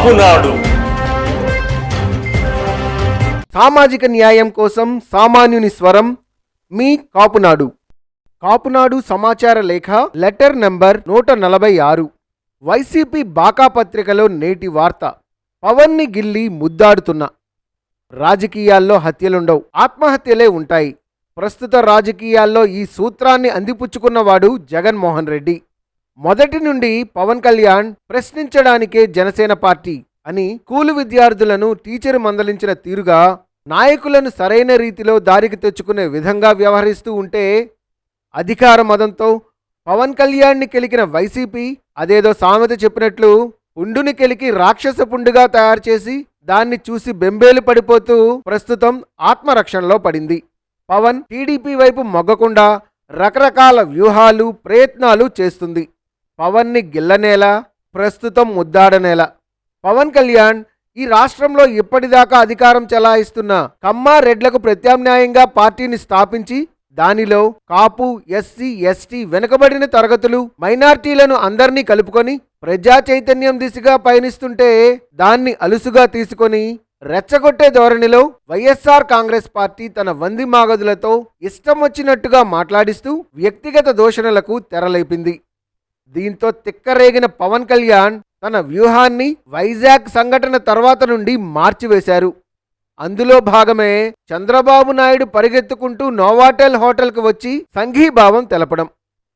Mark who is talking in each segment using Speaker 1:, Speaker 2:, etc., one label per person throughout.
Speaker 1: కాపునాడు
Speaker 2: సామాజిక న్యాయం కోసం సామాన్యుని స్వరం మీ కాపునాడు. కాపునాడు సమాచార లేఖ లెటర్ నంబర్ నూట నలభై ఆరు. వైసీపీ బాకా పత్రికలో నేటి వార్త. పవన్ని గిల్లి ముద్దాడుతున్న. రాజకీయాల్లో హత్యలుండవు. ఆత్మహత్యలే ఉంటాయి. ప్రస్తుత రాజకీయాల్లో ఈ సూత్రాన్ని అందిపుచ్చుకున్నవాడు జగన్మోహన్ రెడ్డి. మొదటి నుండి పవన్ కళ్యాణ్ ప్రశ్నించడానికే జనసేన పార్టీ అని స్కూలు విద్యార్థులను టీచర్ మందలించిన తీరుగా నాయకులను సరైన రీతిలో దారికి తెచ్చుకునే విధంగా వ్యవహరిస్తూ ఉంటే అధికార మదంతో పవన్ కళ్యాణ్ని కెలికిన వైసీపీ అదేదో సామెత చెప్పినట్లు పుండుని కెలికి రాక్షస పుండుగా తయారు చేసి దాన్ని చూసి బెంబేలు పడిపోతూ ప్రస్తుతం ఆత్మరక్షణలో పడింది. పవన్ టీడీపీ వైపు మొగ్గకుండా రకరకాల వ్యూహాలు ప్రయత్నాలు చేస్తుంది. పవన్ని గిల్లనేల ప్రస్తుతం ముద్దాడనేల. పవన్ కళ్యాణ్ ఈ రాష్ట్రంలో ఇప్పటిదాకా అధికారం చెలాయిస్తున్న కమ్మారెడ్లకు ప్రత్యామ్నాయంగా పార్టీని స్థాపించి దానిలో కాపు ఎస్సీ ఎస్టీ వెనుకబడిన తరగతులు మైనార్టీలను అందరినీ కలుపుకొని ప్రజా చైతన్యం దిశగా పయనిస్తుంటే దాన్ని అలుసుగా తీసుకొని రెచ్చగొట్టే ధోరణిలో వైఎస్ఆర్ కాంగ్రెస్ పార్టీ తన వంది మాగదులతో ఇష్టం వచ్చినట్టుగా మాట్లాడిస్తూ వ్యక్తిగత దూషణలకు తెరలేపింది. దీంతో తిక్కరేగిన పవన్ కళ్యాణ్ తన వ్యూహాన్ని వైజాగ్ సంఘటన తర్వాత నుండి మార్చివేశారు. అందులో భాగమే చంద్రబాబు నాయుడు పరిగెత్తుకుంటూ నోవాటెల్ హోటల్కు వచ్చి సంఘీభావం తెలపడం.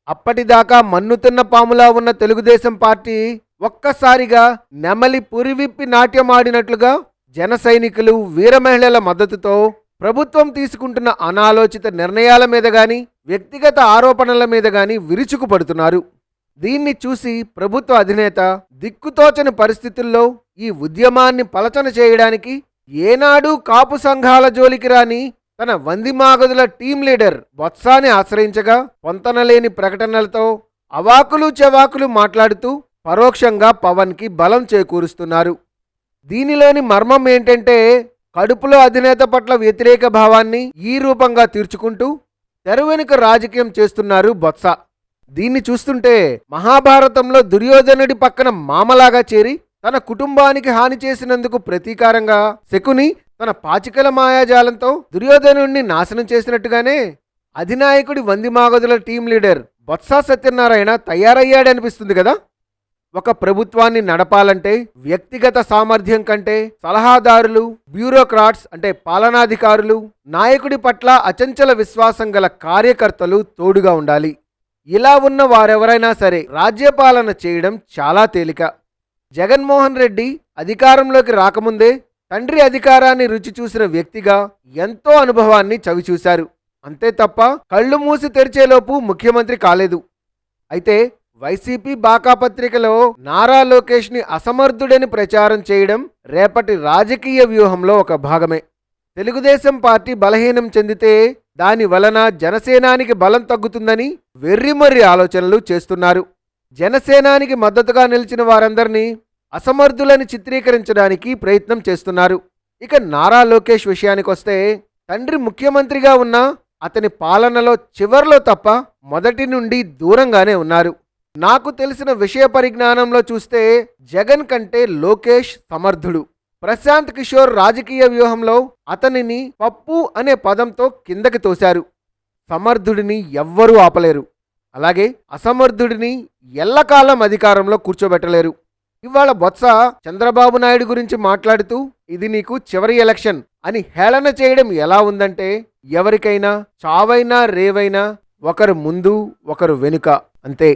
Speaker 2: అప్పటిదాకా మన్నుతున్న పాములా ఉన్న తెలుగుదేశం పార్టీ ఒక్కసారిగా నెమలి పురివిప్పి నాట్యమాడినట్లుగా జన సైనికులు వీరమహిళల మద్దతుతో ప్రభుత్వం తీసుకుంటున్న అనాలోచిత నిర్ణయాల మీద గాని వ్యక్తిగత ఆరోపణల మీద గాని విరుచుకుపడుతున్నారు. దీన్ని చూసి ప్రభుత్వ అధినేత దిక్కుతోచని పరిస్థితుల్లో ఈ ఉద్యమాన్ని పలచన చేయడానికి ఏనాడు కాపు సంఘాల జోలికి రాని తన వందిమాగదుల టీం లీడర్ బొత్సాని ఆశ్రయించగా పొంతనలేని ప్రకటనలతో అవాకులు చెవాకులు మాట్లాడుతూ పరోక్షంగా పవన్కి బలం చేకూరుస్తున్నారు. దీనిలోని మర్మం ఏంటంటే కడుపులో అధినేత పట్ల వ్యతిరేక భావాన్ని ఈ రూపంగా తీర్చుకుంటూ తెరవెనుక రాజకీయం చేస్తున్నారు బొత్స. దీన్ని చూస్తుంటే మహాభారతంలో దుర్యోధనుడి పక్కన మామలాగా చేరి తన కుటుంబానికి హాని చేసినందుకు ప్రతీకారంగా శకుని తన పాచికల మాయాజాలంతో దుర్యోధనుడిని నాశనం చేసినట్టుగానే అధినాయకుడి వందిమాగదుల టీం లీడర్ బొత్స సత్యనారాయణ తయారయ్యాడనిపిస్తుంది కదా. ఒక ప్రభుత్వాన్ని నడపాలంటే వ్యక్తిగత సామర్థ్యం కంటే సలహాదారులు బ్యూరోక్రాట్స్ అంటే పాలనాధికారులు నాయకుడి పట్ల అచంచల విశ్వాసం గల కార్యకర్తలు తోడుగా ఉండాలి. ఇలా ఉన్న వారెవరైనా సరే రాజ్యపాలన చేయడం చాలా తేలిక. జగన్మోహన్ రెడ్డి అధికారంలోకి రాకముందే తండ్రి అధికారాన్ని రుచి చూసిన వ్యక్తిగా ఎంతో అనుభవాన్ని చవిచూశారు అంతే తప్ప కళ్ళు మూసి తెరిచేలోపు ముఖ్యమంత్రి కాలేదు. అయితే వైసీపీ బాకా పత్రికలో నారా లోకేష్ని అసమర్థుడని ప్రచారం చేయడం రేపటి రాజకీయ వ్యూహంలో ఒక భాగమే. తెలుగుదేశం పార్టీ బలహీనం చెందితే దాని వలన జనసేనానికి బలం తగ్గుతుందని వెర్రిమర్రి ఆలోచనలు చేస్తున్నారు. జనసేనానికి మద్దతుగా నిలిచిన వారందరినీ అసమర్థులని చిత్రీకరించడానికి ప్రయత్నం చేస్తున్నారు. ఇక నారా లోకేష్ విషయానికొస్తే తండ్రి ముఖ్యమంత్రిగా ఉన్న అతని పాలనలో చివర్లో తప్ప మొదటి నుండి దూరంగానే ఉన్నారు. నాకు తెలిసిన విషయ పరిజ్ఞానంలో చూస్తే జగన్ కంటే లోకేష్ సమర్థుడు. ప్రశాంత్ కిషోర్ రాజకీయ వ్యూహంలో అతనిని పప్పు అనే పదంతో కిందకి తోశారు. సమర్థుడిని ఎవ్వరూ ఆపలేరు. అలాగే అసమర్థుడిని ఎల్లకాలం అధికారంలో కూర్చోబెట్టలేరు. ఇవాళ బొత్స చంద్రబాబు నాయుడు గురించి మాట్లాడుతూ ఇది నీకు చివరి ఎలక్షన్ అని హేళన చేయడం ఎలా ఉందంటే ఎవరికైనా చావైనా రేవైనా ఒకరు ముందు ఒకరు వెనుక అంతే.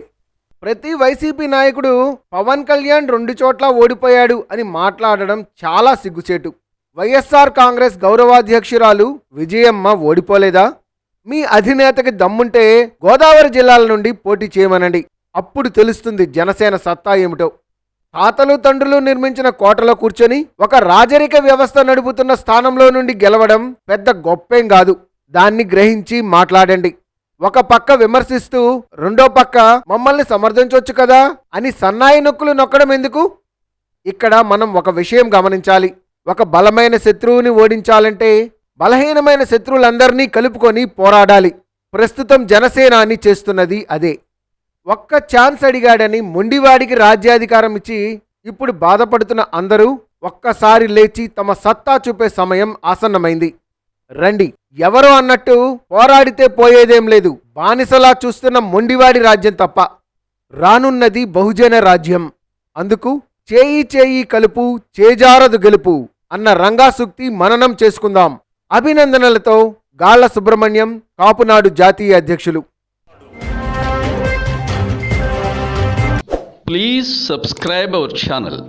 Speaker 2: ప్రతి వైసీపీ నాయకుడు పవన్ కళ్యాణ్ రెండు చోట్ల ఓడిపోయాడు అని మాట్లాడడం చాలా సిగ్గుచేటు. వైఎస్ఆర్ కాంగ్రెస్ గౌరవాధ్యక్షురాలు విజయమ్మ ఓడిపోలేదా? మీ అధినేతకి దమ్ముంటే గోదావరి జిల్లాల నుండి పోటీ చేయమనండి. అప్పుడు తెలుస్తుంది జనసేన సత్తా ఏమిటో. తాతలు తండ్రులు నిర్మించిన కోటలో కూర్చొని ఒక రాజరిక వ్యవస్థ నడుపుతున్న స్థానంలో నుండి గెలవడం పెద్ద గొప్పేం కాదు. దాన్ని గ్రహించి మాట్లాడండి. ఒక పక్క విమర్శిస్తూ రెండో పక్క మమ్మల్ని సమర్థించవచ్చు కదా అని సన్నాయి నొక్కులు నొక్కడం ఎందుకు? ఇక్కడ మనం ఒక విషయం గమనించాలి. ఒక బలమైన శత్రువుని ఓడించాలంటే బలహీనమైన శత్రువులందరినీ కలుపుకొని పోరాడాలి. ప్రస్తుతం జనసేనాని చేస్తున్నది అదే. ఒక్క ఛాన్స్ అడిగాడని మొండివాడికి రాజ్యాధికారం ఇచ్చి ఇప్పుడు బాధపడుతున్న అందరూ ఒక్కసారి లేచి తమ సత్తా చూపే సమయం ఆసన్నమైంది. రండి. ఎవరో అన్నట్టు పోరాడితే పోయేదేం లేదు. బానిసలా చూస్తున్న మొండివాడి రాజ్యం తప్ప రానున్నది బహుజన రాజ్యం. అందుకు చేయి చేయి కలుపు చేజారదు గెలుపు అన్న రంగాసూక్తి మననం చేసుకుందాం. అభినందనలతో గాళ్ళ సుబ్రహ్మణ్యం కాపునాడు జాతీయ అధ్యక్షులు.
Speaker 1: Please subscribe our channel